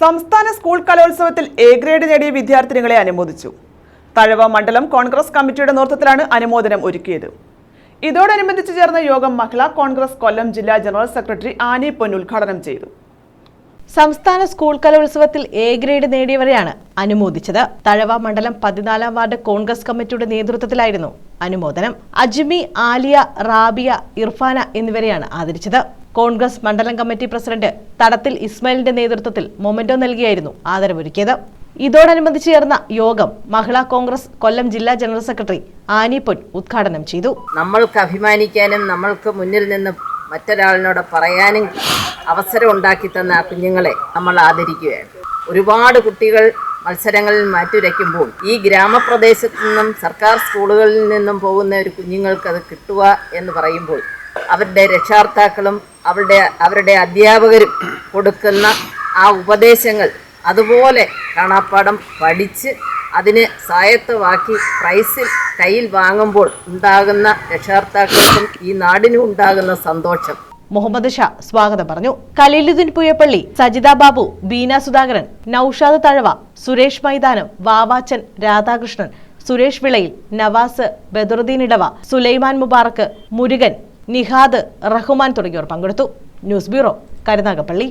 സംസ്ഥാന സ്കൂൾ കലോത്സവത്തിൽ A grade നേടിയ വിദ്യാർത്ഥിനികളെ അനുമോദിച്ചു. തഴവ മണ്ഡലം കോൺഗ്രസ് കമ്മിറ്റിയുടെ നേതൃത്വത്തിലാണ് അനുമോദനം ഒരുക്കിയത്. ഇതോടനുബന്ധിച്ച് ചേർന്ന യോഗം മഹിളാ കോൺഗ്രസ് കൊല്ലം ജില്ലാ ജനറൽ സെക്രട്ടറി ആനി പൊൻ ഉദ്ഘാടനം ചെയ്തു. സംസ്ഥാന സ്കൂൾ കലോത്സവത്തിൽ എ ഗ്രേഡ് നേടിയവരെയാണ് അനുമോദിച്ചത്. തഴവ മണ്ഡലം പതിനാലാം വാർഡ് കോൺഗ്രസ് കമ്മിറ്റിയുടെ നേതൃത്വത്തിലായിരുന്നു അനുമോദനം. അജ്മി ആലിയ റാബിയ ഇർഫാന എന്നിവരെയാണ് ആദരിച്ചത്. കോൺഗ്രസ് മണ്ഡലം കമ്മിറ്റി പ്രസിഡന്റ് തടത്തിൽ ഇസ്മായിലിന്റെ നേതൃത്വത്തിൽ മൊമെന്റോ നൽകിയായിരുന്നു ആദരവൊരുക്കിയത്. ഇതോടനുബന്ധിച്ച് ചേർന്ന യോഗം മഹിളാ കോൺഗ്രസ് കൊല്ലം ജില്ലാ ജനറൽ സെക്രട്ടറി ആനി പൊൻ ഉദ്ഘാടനം ചെയ്തു. നമ്മൾക്ക് അഭിമാനിക്കാനും നമ്മൾക്ക് മുന്നിൽ നിന്ന് മറ്റൊരാളിനോട് പറയാനും അവസരം ഉണ്ടാക്കി തന്ന കുഞ്ഞുങ്ങളെ നമ്മൾ ആദരിക്കുകയാണ്. ഒരുപാട് കുട്ടികൾ മത്സരങ്ങളിൽ മാറ്റുരയ്ക്കുമ്പോൾ ഈ ഗ്രാമപ്രദേശത്തു നിന്നും സർക്കാർ സ്കൂളുകളിൽ നിന്നും പോകുന്ന ഒരു കുഞ്ഞുങ്ങൾക്ക് അത് കിട്ടുക എന്ന് പറയുമ്പോൾ അവരുടെ രക്ഷാർത്താക്കളും അവരുടെ അവരുടെ അധ്യാപകരും കൊടുക്കുന്ന ആ ഉപദേശങ്ങൾ അതുപോലെ കാണാപ്പാടം പഠിച്ച് അതിനെ സ്വായത്തമാക്കി പ്രൈസിൽ കയ്യിൽ വാങ്ങുമ്പോൾ ഉണ്ടാകുന്ന രക്ഷാർത്താക്കൾക്കും ഈ നാടിനും ഉണ്ടാകുന്ന സന്തോഷം മുഹമ്മദ് ഷാ സ്വാഗതം പറഞ്ഞു. കലീലുദ്ദീൻ പുയപ്പള്ളി സജിത ബാബു ബീന സുധാകരൻ നൌഷാദ് തഴവ സുരേഷ് മൈതാനം വാവാച്ചൻ രാധാകൃഷ്ണൻ സുരേഷ് വിളയിൽ നവാസ് ബദറുദ്ദീൻ ഇടവ സുലൈമാൻ മുബാറക്ക് മുരുകൻ നിഹാദ് റഹ്മാൻ തുടങ്ങിയവർ പങ്കെടുത്തു. News bureau Karunagappally.